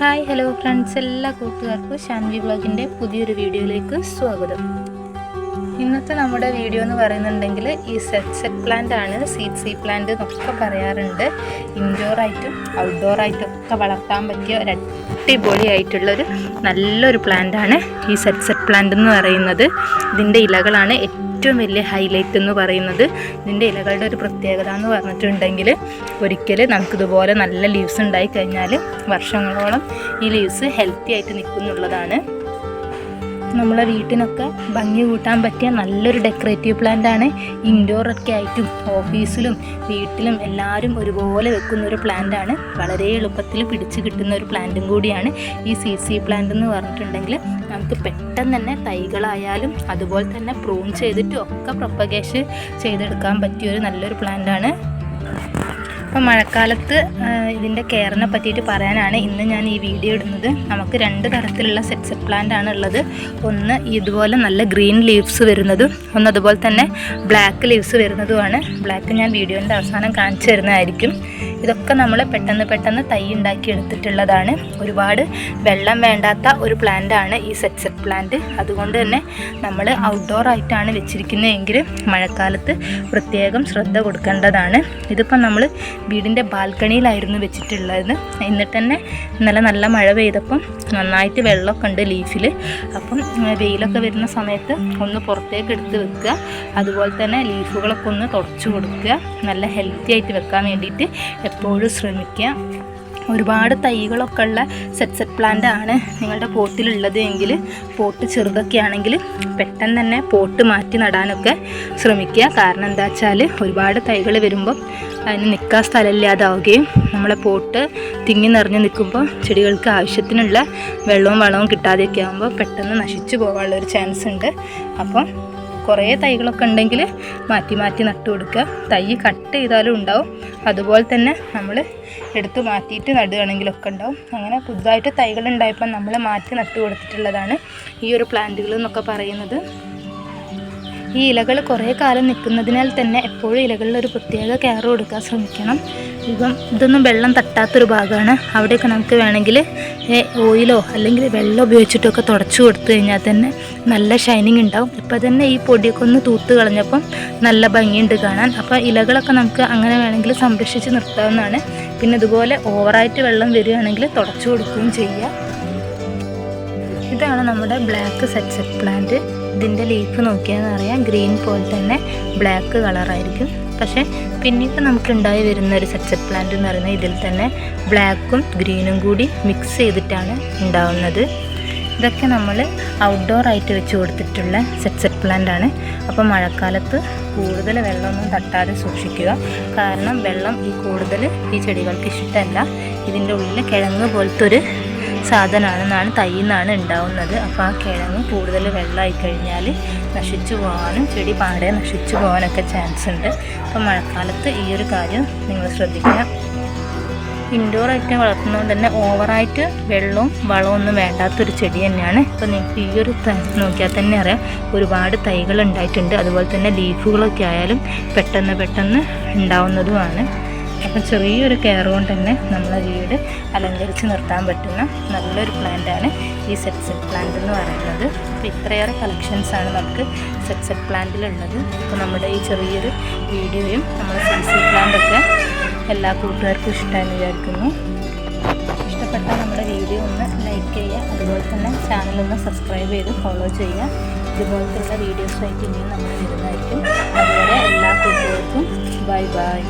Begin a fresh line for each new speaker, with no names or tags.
Hi hello friends എല്ലാ കൂട്ടുകാർക്കും ഷാൻവി ബ്ലോഗിന്റെ പുതിയൊരു വീഡിയോയിലേക്ക് സ്വാഗതം. ഇന്നത്തെ നമ്മുടെ വീഡിയോ എന്ന് പറയുന്നുണ്ടെങ്കിൽ ഈ സെറ്റ് സെറ്റ് പ്ലാന്റ് ആണ് സീഡ് സീ പ്ലാന്റ് എന്നൊക്കെ പറയാറുണ്ട്. ഇൻഡോറായിട്ടും ഔട്ട്ഡോറായിട്ടും ഒക്കെ വളർത്താൻ പറ്റിയ ഒരു അടിപൊളിയായിട്ടുള്ളൊരു നല്ലൊരു പ്ലാന്റ് ആണ് ഈ സെറ്റ് സെറ്റ് പ്ലാന്റ് എന്ന് പറയുന്നത്. ഇതിന്റെ ഇലകളാണ് ഏറ്റവും വലിയ ഹൈലൈറ്റ് എന്ന് പറയുന്നത് ഇതിന്റെ ഇലകളുടെ ഒരു പ്രത്യേകത എന്ന് പറഞ്ഞിട്ടുണ്ടെങ്കിൽ ഒരിക്കൽ നമുക്കിതുപോലെ നല്ല ലീവ്സ് ഉണ്ടായി കഴിഞ്ഞാൽ വർഷങ്ങളോളം ഈ ലീവ്സ് ഹെൽത്തി ആയിട്ട് നിൽക്കുന്നുള്ളതാണ്. നമ്മളെ വീട്ടിനൊക്കെ ഭംഗി കൂട്ടാൻ പറ്റിയ നല്ലൊരു ഡെക്കറേറ്റീവ് പ്ലാന്റ് ആണ് ഇൻഡോറൊക്കെ ആയിട്ടും ഓഫീസിലും വീട്ടിലും എല്ലാവരും ഒരുപോലെ വെക്കുന്ന ഒരു പ്ലാന്റ് ആണ്. വളരെ എളുപ്പത്തിൽ പിടിച്ചു കിട്ടുന്ന ഒരു പ്ലാന്റും കൂടിയാണ് ഈ സി സി പ്ലാന്റ് എന്ന് പറഞ്ഞിട്ടുണ്ടെങ്കിൽ നമുക്ക് പെട്ടെന്ന് തന്നെ തൈകളായാലും അതുപോലെ തന്നെ പ്രൂൺ ചെയ്തിട്ടും ഒക്കെ പ്രൊപ്പഗേഷൻ ചെയ്തെടുക്കാൻ പറ്റിയ ഒരു നല്ലൊരു പ്ലാന്റ് ആണ് അപ്പോൾ മഴക്കാലത്ത് ഇതിന്റെ കെയറിനെ പറ്റിയിട്ട് പറയാനാണ് ഇന്ന് ഞാൻ ഈ വീഡിയോ ഇടുന്നത്. നമുക്ക് രണ്ട് തരത്തിലുള്ള സെറ്റ് സെറ്റ് പ്ലാന്റ് ആണ് ഉള്ളത്. ഒന്ന് ഇതുപോലെ നല്ല ഗ്രീൻ ലീവ്സ് വരുന്നതും ഒന്ന് അതുപോലെ തന്നെ ബ്ലാക്ക് ലീവ്സ് വരുന്നതുമാണ്. ബ്ലാക്ക് ഞാൻ വീഡിയോന്റെ അവസാനം കാണിച്ചു തരുന്നതായിരിക്കും. ഇതൊക്കെ നമ്മൾ പെട്ടെന്ന് പെട്ടെന്ന് തൈ ഉണ്ടാക്കി എടുത്തിട്ടുള്ളതാണ്. ഒരുപാട് വെള്ളം വേണ്ടാത്ത ഒരു പ്ലാന്റ് ആണ് ഈ സെറ്റ് സെറ്റ് പ്ലാന്റ് അതുകൊണ്ട് തന്നെ നമ്മൾ ഔട്ട്ഡോർ ആയിട്ടാണ് വെച്ചിരിക്കുന്നതെങ്കിൽ മഴക്കാലത്ത് പ്രത്യേകം ശ്രദ്ധ കൊടുക്കേണ്ടതാണ്. ഇതിപ്പോൾ നമ്മൾ വീടിന്റെ ബാൽക്കണിയിലായിരുന്നു വെച്ചിട്ടുള്ളത്. എന്നിട്ട് തന്നെ ഇന്നലെ നല്ല മഴ പെയ്തപ്പം നന്നായിട്ട് വെള്ളമൊക്കെ ഉണ്ട് ലീഫിൽ അപ്പം വെയിലൊക്കെ വരുന്ന സമയത്ത് ഒന്ന് പുറത്തേക്ക് എടുത്ത് വെക്കുക. അതുപോലെ തന്നെ ലീഫുകളൊക്കെ ഒന്ന് തുടച്ചു കൊടുക്കുക. നല്ല ഹെൽത്തി ആയിട്ട് വെക്കാൻ വേണ്ടിയിട്ട് എപ്പോഴും ശ്രമിക്കുക. ഒരുപാട് തൈകളൊക്കെ ഉള്ള സെറ്റ് സെറ്റ് പ്ലാന്റ് ആണ് നിങ്ങളുടെ പോട്ടിലുള്ളത് എങ്കിൽ പോട്ട് ചെറുതൊക്കെ ആണെങ്കിൽ പെട്ടെന്ന് തന്നെ പോട്ട് മാറ്റി നടാനൊക്കെ ശ്രമിക്കുക. കാരണം എന്താ വെച്ചാൽ ഒരുപാട് തൈകൾ വരുമ്പം അതിന് നിൽക്കാൻ സ്ഥലമില്ലാതാവുകയും നമ്മളെ പോട്ട് തിങ്ങി നിറഞ്ഞ് നിൽക്കുമ്പോൾ ചെടികൾക്ക് ആവശ്യത്തിനുള്ള വെള്ളവും വളവും കിട്ടാതെയൊക്കെ ആകുമ്പോൾ പെട്ടെന്ന് നശിച്ചു പോകാനുള്ള ഒരു ചാൻസ് ഉണ്ട്. അപ്പം കുറേ തൈകളൊക്കെ ഉണ്ടെങ്കിൽ മാറ്റി മാറ്റി നട്ടു കൊടുക്കുക. തൈ കട്ട് ചെയ്താലും ഉണ്ടാവും. അതുപോലെ തന്നെ നമ്മൾ എടുത്ത് മാറ്റിയിട്ട് നടുകയാണെങ്കിലൊക്കെ ഉണ്ടാവും. അങ്ങനെ പുതുതായിട്ട് തൈകൾ ഉണ്ടായപ്പോൾ നമ്മൾ മാറ്റി നട്ടു കൊടുത്തിട്ടുള്ളതാണ് ഈ ഒരു പ്ലാന്റുകൾ എന്നൊക്കെ പറയുന്നത്. ഈ ഇലകൾ കുറേ കാലം നിൽക്കുന്നതിനാൽ തന്നെ എപ്പോഴും ഇലകളിൽ ഒരു പ്രത്യേക കെയർ കൊടുക്കാൻ ശ്രമിക്കണം. ഇപ്പം ഇതൊന്നും വെള്ളം തട്ടാത്തൊരു ഭാഗമാണ്. അവിടെയൊക്കെ നമുക്ക് വേണമെങ്കിൽ ഓയിലോ അല്ലെങ്കിൽ വെള്ളം ഉപയോഗിച്ചിട്ടൊക്കെ തുടച്ചു കൊടുത്തു കഴിഞ്ഞാൽ തന്നെ നല്ല ഷൈനിങ് ഉണ്ടാവും. ഇപ്പം തന്നെ ഈ പൊടിയൊക്കെ ഒന്ന് തൂത്ത് കളഞ്ഞപ്പം നല്ല ഭംഗിയുണ്ട് കാണാൻ. അപ്പോൾ ഇലകളൊക്കെ നമുക്ക് അങ്ങനെ വേണമെങ്കിൽ സംരക്ഷിച്ച് നിർത്താവുന്നതാണ്. പിന്നെ ഇതുപോലെ ഓവറായിട്ട് വെള്ളം വരികയാണെങ്കിൽ തുടച്ചു കൊടുക്കുകയും ചെയ്യുക ഇതാണ് നമ്മുടെ ബ്ലാക്ക് സെറ്റ് പ്ലാന്റ് ഇതിന്റെ ലീഫ് നോക്കിയാൽ അറിയാം. ഗ്രീൻ പോലെ തന്നെ ബ്ലാക്ക് കളറായിരിക്കും പക്ഷേ പിന്നീട് നമുക്ക് ഉണ്ടായി വരുന്ന ഒരു സെറ്റ് പ്ലാന്റ് എന്ന് പറയുന്നത് ഇതിൽ തന്നെ ബ്ലാക്കും ഗ്രീനും കൂടി മിക്സ് ചെയ്തിട്ടാണ് ഉണ്ടാവുന്നത്. ഇതൊക്കെ നമ്മൾ ഔട്ട്ഡോർ ആയിട്ട് വെച്ച് കൊടുത്തിട്ടുള്ള സെറ്റ് സെറ്റ് പ്ലാന്റ് ആണ്. അപ്പോൾ മഴക്കാലത്ത് കൂടുതൽ വെള്ളമൊന്നും തട്ടാതെ സൂക്ഷിക്കുക. കാരണം വെള്ളം ഈ കൂടുതൽ ഈ ചെടികൾക്ക് ഇഷ്ടമല്ല. ഇതിന്റെ ഉള്ളിൽ കിഴങ്ങ് പോലത്തെ ഒരു സാധനമാണെന്നാണ് തൈയിൽ നിന്നാണ് ഉണ്ടാവുന്നത്. അപ്പോൾ ആ കിഴങ്ങ് കൂടുതൽ വെള്ളമായി കഴിഞ്ഞാൽ നശിച്ചു പോകാനും ചെടി പാടെ നശിച്ചു പോകാനൊക്കെ ചാൻസ് ഉണ്ട്. അപ്പോൾ മഴക്കാലത്ത് ഈ ഒരു കാര്യം നിങ്ങൾ ശ്രദ്ധിക്കുക. ഇൻഡോർ ആയിട്ട് വളർത്തുന്നതുകൊണ്ട് തന്നെ ഓവറായിട്ട് വെള്ളവും വളവും ഒന്നും വേണ്ടാത്തൊരു ചെടി തന്നെയാണ്. ഇപ്പോൾ നിങ്ങൾക്ക് ഈ ഒരു നോക്കിയാൽ തന്നെ അറിയാം. ഒരുപാട് തൈകൾ ഉണ്ടായിട്ടുണ്ട്. അതുപോലെ തന്നെ ലീഫുകളൊക്കെ ആയാലും പെട്ടെന്ന് പെട്ടെന്ന് ഉണ്ടാവുന്നതുമാണ്. അപ്പം ചെറിയൊരു കെയർ കൊണ്ട് തന്നെ നമ്മളെ വീട് അലങ്കരിച്ച് നിർത്താൻ പറ്റുന്ന നല്ലൊരു പ്ലാന്റാണ് ഈ സെറ്റ് സെറ്റ് പ്ലാന്റ് എന്ന് പറയുന്നത്. അപ്പോൾ ഇത്രയേറെ കളക്ഷൻസാണ് നമുക്ക് സെറ്റ് സെറ്റ് പ്ലാന്റിലുള്ളത് അപ്പോൾ നമ്മുടെ ഈ ചെറിയൊരു വീഡിയോയും നമ്മുടെ സെറ്റ് സെറ്റ് പ്ലാന്റൊക്കെ എല്ലാ കൂട്ടുകാർക്കും ഇഷ്ടമാണെന്ന് വിചാരിക്കുന്നു. ഇഷ്ടപ്പെട്ടാൽ നമ്മുടെ വീഡിയോ ഒന്ന് ലൈക്ക് ചെയ്യുക. അതുപോലെ തന്നെ ചാനലൊന്ന് സബ്സ്ക്രൈബ് ചെയ്ത് ഫോളോ ചെയ്യുക. ഇതുപോലത്തെ വീഡിയോസായിട്ട് ഇനിയും നമ്മൾ വരുന്നതായിരിക്കും. അതുപോലെ എല്ലാ കൂട്ടുകാർക്കും ബൈ ബൈ